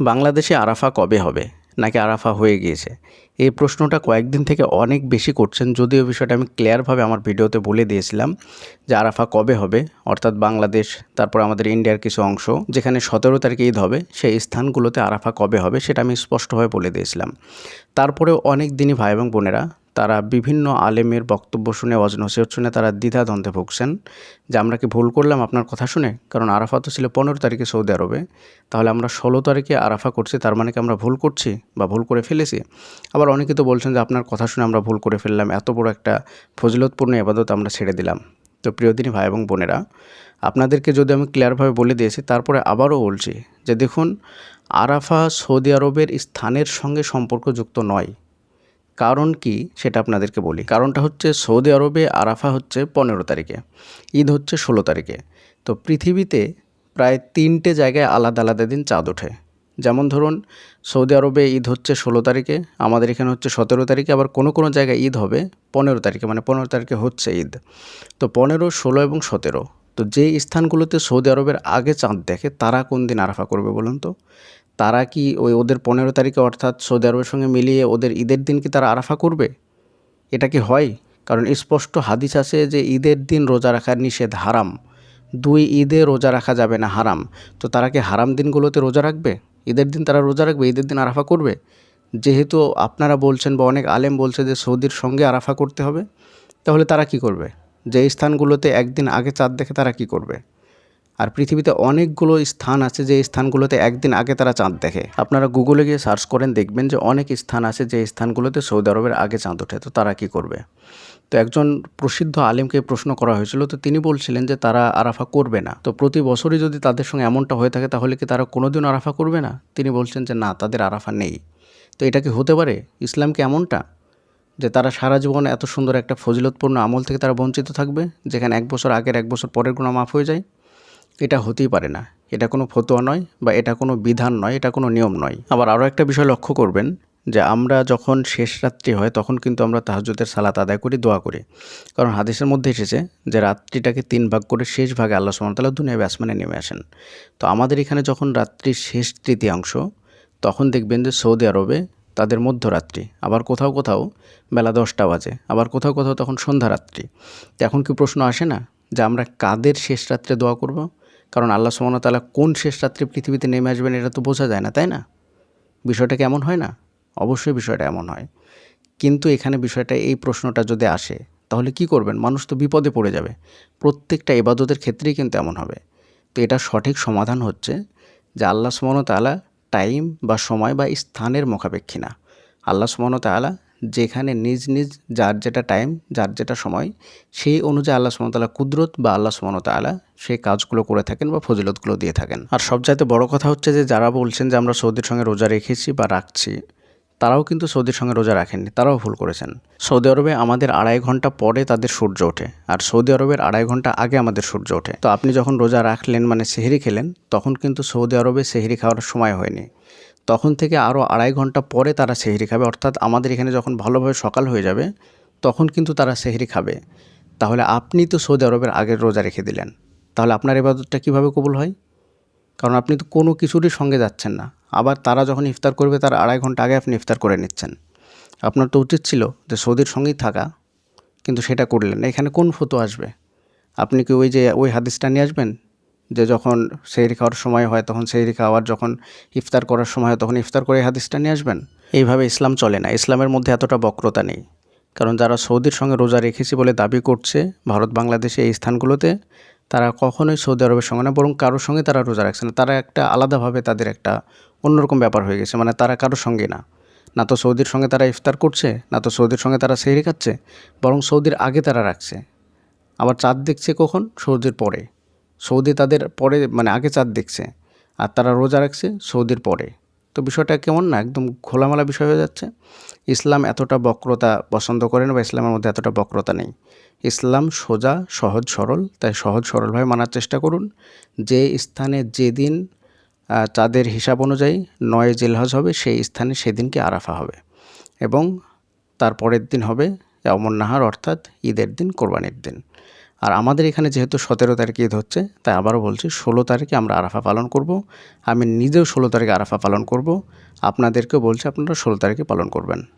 বাংলাদেশে আরাফা কবে হবে? নাকি আরাফা হয়ে গিয়েছে? এই প্রশ্নটা কয়েকদিন থেকে অনেক বেশি করছেন, যদিও বিষয়টা আমি ক্লিয়ারভাবে আমার ভিডিওতে বলে দিয়েছিলাম যে আরাফা কবে হবে, অর্থাৎ বাংলাদেশ, তারপর আমাদের ইন্ডিয়ার কিছু অংশ, যেখানে সতেরো তারিখে ঈদ হবে, সেই স্থানগুলোতে আরাফা কবে হবে সেটা আমি স্পষ্টভাবে বলে দিয়েছিলাম। তারপরেও অনেক দিনই ভাই এবং বোনেরা তারা বিভিন্ন আলেমের বক্তব্য শুনে ওয়াজ নসিহত শুনে তারা দ্বিধাদ্বন্দ্বে ভুগছেন। যে আমরা কি ভুল করলাম আপনার কথা শুনে? কারণ আরাফা তো ছিল পনেরো তারিখে সৌদি আরবে। তাহলে আমরা ষোলো তারিখে আরাফা করছি, তার মানে কি আমরা ভুল করছি বা ভুল করে ফেলেছি? আবার অনেকে তো বলছেন যে আপনার কথা শুনে আমরা ভুল করে ফেললাম, এত বড় একটা ফজিলতপূর্ণ এবাদত আমরা ছেড়ে দিলাম। তো প্রিয়দিনী ভাই এবং বোনেরা, আপনাদেরকে যদি আমি ক্লিয়ারভাবে বলে দিয়েছি, তারপরে আবারও বলছি যে দেখুন, আরাফা সৌদি আরবের স্থানের সঙ্গে সম্পর্কযুক্ত নয়। কারণ কি সেটা আপনাদেরকে বলি। কারণটা হচ্ছে সৌদি আরবে আরাফা হচ্ছে পনেরো তারিখে, ঈদ হচ্ছে ষোলো তারিখে। তো পৃথিবীতে প্রায় তিনটে জায়গায় আলাদা আলাদা দিন চাঁদ ওঠে। যেমন ধরুন, সৌদি আরবে ঈদ হচ্ছে ষোলো তারিখে, আমাদের এখানে হচ্ছে সতেরো তারিখে, আবার কোনো কোনো জায়গায় ঈদ হবে পনেরো তারিখে মানে পনেরো তারিখে হচ্ছে ঈদ। তো পনেরো, ষোলো এবং সতেরো, তো যেই স্থানগুলোতে সৌদি আরবের আগে চাঁদ দেখে তারা কোন দিন আরাফা করবে বলুন তো? তারা কি ওই ওদের পনেরো তারিখে অর্থাৎ সৌদি আরবের সঙ্গে মিলিয়ে ওদের ঈদের দিন কি তারা আরাফা করবে? এটা কি হয়? কারণ স্পষ্ট হাদিস আছে যে ঈদের দিন রোজা রাখার নিষেধ হারাম। দুই ঈদে রোজা রাখা যাবে না হারাম। তো তারা কি হারাম দিনগুলোতে রোজা রাখবে? ঈদের দিন তারা রোজা রাখবে, ঈদের দিন আরাফা করবে? যেহেতু আপনারা বলছেন বা অনেক আলেম বলছে যে সৌদির সঙ্গে আরাফা করতে হবে, তাহলে তারা কি করবে? যে স্থানগুলোতে একদিন আগে চাঁদ দেখে তারা কি করবে? আর পৃথিবীতে অনেকগুলো স্থান আছে যে স্থানগুলোতে একদিন আগে তারা চাঁদ দেখে। আপনারা গুগলে গিয়ে সার্চ করেন, দেখবেন যে অনেক স্থান আছে যে স্থানগুলোতে সৌদি আরবের আগে চাঁদ ওঠে। তো তারা কি করবে? তো একজন প্রসিদ্ধ আলেমকে প্রশ্ন করা হয়েছিল, তো তিনি বলছিলেন যে তারা আরাফা করবে না। তো প্রতি বছরই যদি তাদের সঙ্গে এমনটা হয়ে থাকে, তাহলে কি তারা কোনোদিন আরাফা করবে না? তিনি বলছেন যে না, তাদের আরাফা নেই। তো এটা কি হতে পারে? ইসলাম কি এমনটা? যে তারা সারা জীবন এত সুন্দর একটা ফজিলতপূর্ণ আমল থেকে তারা বঞ্চিত থাকবে, যেখানে এক বছর আগের, এক বছর পরের গুণা মাফ হয়ে যায়? এটা হতেই পারে না। এটা কোনো ফতোয়া নয় বা এটা কোনো বিধান নয়, এটা কোনো নিয়ম নয়। আবার আরও একটা বিষয় লক্ষ্য করবেন যে আমরা যখন শেষ রাত্রি হয় তখন কিন্তু আমরা তাহাজুদের সালাত আদায় করি, দোয়া করি। কারণ হাদিসের মধ্যে এসেছে যে রাত্রিটাকে তিন ভাগ করে শেষ ভাগে আল্লাহ সুমতাল্লাহ দুনিয়া ব্যাসমানে নেমে আসেন। তো আমাদের এখানে যখন রাত্রির শেষ তৃতীয়াংশ, তখন দেখবেন যে সৌদি আরবে তাদের মধ্যরাত্রি, আবার কোথাও কোথাও বেলা দশটা বাজে, আবার কোথাও কোথাও তখন সন্ধ্যা রাত্রি। এখন কি প্রশ্ন আসে না যে আমরা কাদের শেষ রাত্রে দোয়া করব? কারণ আল্লাহ সুমনতালা কোন শেষ রাত্রে পৃথিবীতে নেমে আসবেন এটা তো বোঝা যায় না, তাই না? বিষয়টা কেমন হয় না? অবশ্যই বিষয়টা এমন হয়। কিন্তু এখানে বিষয়টা এই প্রশ্নটা যদি আসে, তাহলে কি করবেন? মানুষ তো বিপদে পড়ে যাবে। প্রত্যেকটা ইবাদতের ক্ষেত্রেই কিন্তু এমন হবে। তো এটা সঠিক সমাধান হচ্ছে যে আল্লাহ সুমনতালা টাইম বা সময় বা স্থানের মুখাপেক্ষী না। আল্লাহ সুমনতালা যেখানে নিজ নিজ যার যেটা টাইম যার যেটা সময়, সেই অনুযায়ী আল্লাহ সুমতাল্লাহ কুদরত বা আল্লাহ সুমতালা সেই কাজগুলো করে থাকেন বা ফজিলতগুলো দিয়ে থাকেন। আর সবচাইতে বড় কথা হচ্ছে যে, যারা বলছেন যে, আমরা সৌদির সঙ্গে রোজা রেখেছি বা রাখছি, তারাও কিন্তু সৌদির সঙ্গে রোজা রাখেননি, তারাও ভুল করেছেন। সৌদি আরবে আমাদের আড়াই ঘণ্টা পরে তাদের সূর্য ওঠে, আর সৌদি আরবের আড়াই ঘণ্টা আগে আমাদের সূর্য ওঠে। তো আপনি যখন রোজা রাখলেন মানে সেহেরি খেলেন, তখন কিন্তু সৌদি আরবে সেহেরি খাওয়ার সময় হয়নি। তখন থেকে আরও আড়াই ঘণ্টা পরে তারা সেহরি খাবে। অর্থাৎ আমাদের এখানে যখন ভালোভাবে সকাল হয়ে যাবে, তখন কিন্তু তারা সেহরি খাবে। তাহলে আপনি তো সৌদি আরবের আগের রোজা রেখে দিলেন। তাহলে আপনার এবাদতটা কীভাবে কবুল হয়? কারণ আপনি তো কোনো কিছুরই সঙ্গে যাচ্ছেন না। আবার তারা যখন ইফতার করবে, তার আড়াই ঘণ্টা আগে আপনি ইফতার করে নিচ্ছেন। আপনার তো উচিত ছিল যে সৌদির সঙ্গেই থাকা, কিন্তু সেটা করলেন এখানে কোন ফটো আসবে? আপনি কি ওই যে, ওই হাদিসটা নিয়ে আসবেন? যে যখন সেহরি খাওয়ার সময় হয়, তখন সেহরি খাওয়ার যখন ইফতার করার সময় হয়, তখন ইফতার করে হাদিসটা নিয়ে আসবেন? এইভাবে ইসলাম চলে না। ইসলামের মধ্যে এতটা বক্রতা নেই। কারণ যারা সৌদির সঙ্গে রোজা রেখেছি বলে দাবি করছে, ভারত, বাংলাদেশে এই স্থানগুলোতে, তারা কখনোই সৌদি আরবের সঙ্গে না, বরং কারোর সঙ্গে তারা রোজা রাখছে না। তারা একটা আলাদাভাবে তাদের একটা অন্যরকম ব্যাপার হয়ে গেছে। মানে তারা কারোর সঙ্গে না। না তো সৌদির সঙ্গে তারা ইফতার করছে, না তো সৌদির সঙ্গে তারা সেহরি খাচ্ছে, বরং সৌদির আগে তারা রাখছে। আবার চাঁদ দেখছে কখন? সৌদির পরে। সৌদি তাদের পরে মানে আগে চাঁদ দেখছে, আর তারা রোজা রাখছে সৌদির পরে। তো বিষয়টা কেমন না, একদম খোলামেলা বিষয় হয়ে যাচ্ছে। ইসলাম এতটা বক্রতা পছন্দ করে না বা ইসলামের মধ্যে এতটা বক্রতা নেই। ইসলাম সোজা, সহজ, সরল, তাই সহজ, সরলভাবে মানার চেষ্টা করুন। যে স্থানে যেদিন চাঁদের হিসাব অনুযায়ী নয় জেলহজ হবে, সেই স্থানে সেদিনকে আরাফা হবে। এবং তার পরের দিন হবে অমর নাহার, অর্থাৎ ঈদের দিন, কোরবানির দিন। আর আমাদের এখানে যেহেতু সতেরো তারিখে ঈদ হচ্ছে, তাই আবারও বলছি, ষোলো তারিখে আমরা আরাফা পালন করব। আমি নিজেও ষোলো তারিখে আরাফা পালন করব। আপনাদেরকেও বলছি, আপনারা ষোলো তারিখে পালন করবেন।